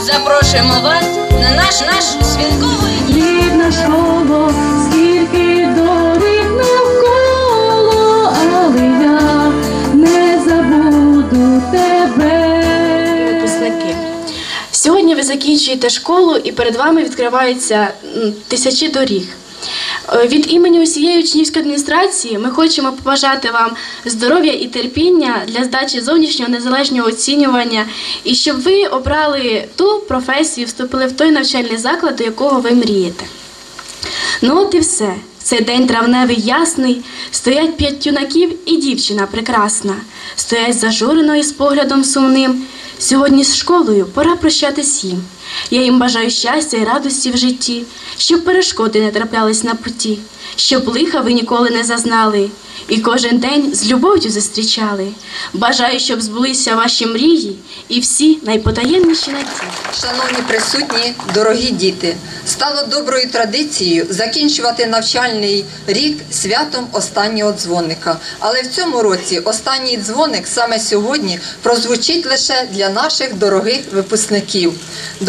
запрошуємо вас на наш наш святковий Рідна школа, скільки доріг навколо, але я не забуду тебе. випускники. Сьогодні ви закінчуєте школу і перед вами відкриваються тисячі доріг. Е, Від імені усієї учнівської адміністрації ми хочемо побажати вам здоров'я і терпіння для здачі зовнішнього незалежного оцінювання і щоб ви обрали ту професію, вступили в той навчальний заклад, до якого ви мрієте. Ну от і все. Цей день травневий ясний, стоять п'ять юнаків і дівчина прекрасна, стоять зажурено з поглядом сумним. Сьогодні з школою пора прощатись їм. Я їм бажаю щастя і радості в житті, щоб перешкоди не траплялись на путі, щоб лиха ви ніколи не зазнали, і кожен день з любов'ю зустрічали. Бажаю, щоб збулися ваші мрії і всі найпотаємніші надії. Шановні присутні, дорогі діти, стало доброю традицією закінчувати навчальний рік святом останнього дзвоника. Але в цьому році останній дзвоник саме сьогодні прозвучить лише для наших дорогих випускників.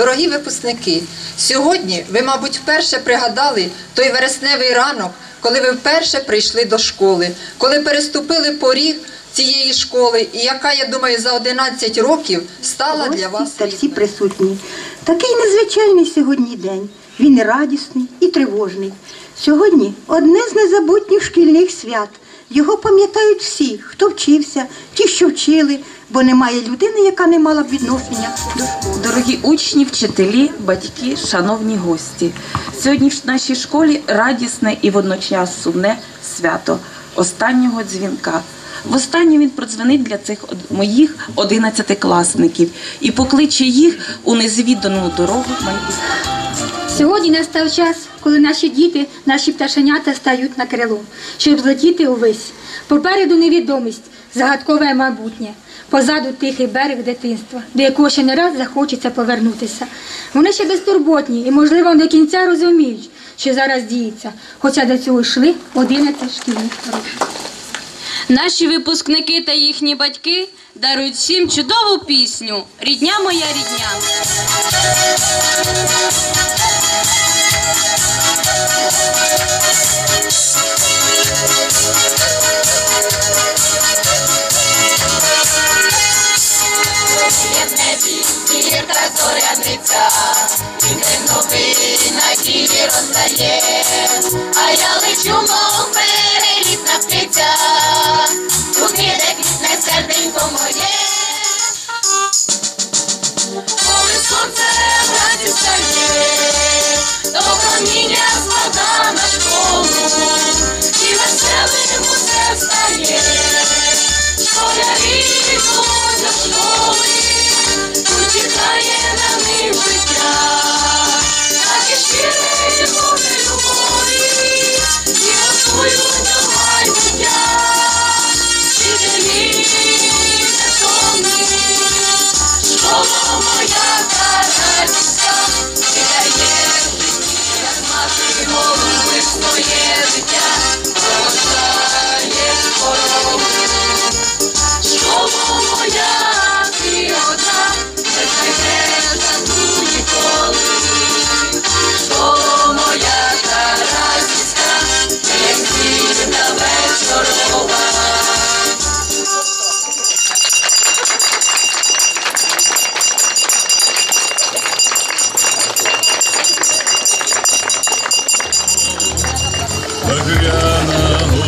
Дорогі випускники, сьогодні ви, мабуть, вперше пригадали той вересневий ранок, коли ви вперше прийшли до школи, коли переступили поріг цієї школи, і яка, я думаю, за 11 років стала для вас та всі присутні. Такий незвичайний сьогодні день. Він і радісний, і тривожний. Сьогодні одне з незабутніх шкільних свят. Його пам'ятають всі, хто вчився, ті, що вчили, бо немає людини, яка не мала б відношення. Дорогі учні, вчителі, батьки, шановні гості. Сьогодні в нашій школі радісне і водночас сумне свято останнього дзвінка. Востаннє він продзвонить для цих моїх одинадцятикласників і покличе їх у незвідану дорогу майбутнього. Сьогодні настав час, коли наші діти, наші пташенята стають на крило, щоб злетіти увесь. Попереду невідомість, загадкове майбутнє. Позаду тихий берег дитинства, до якого ще не раз захочеться повернутися. Вони ще безтурботні і, можливо, до кінця розуміють, що зараз діється, хоча до цього йшли 11 шкільних років. Наші випускники та їхні батьки дарують всім чудову пісню Рідня моя рідня. А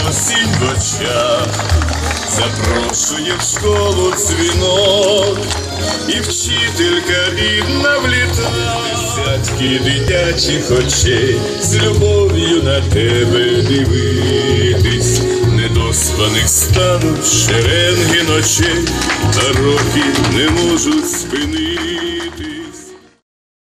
осінь в очах. Запрошує в школу дзвінок, і вчителька рідна вліта, десятки дитячих очей з любов'ю на тебе дивитись, недоспаних стануть шеренги ночей, та роки не можуть спинити.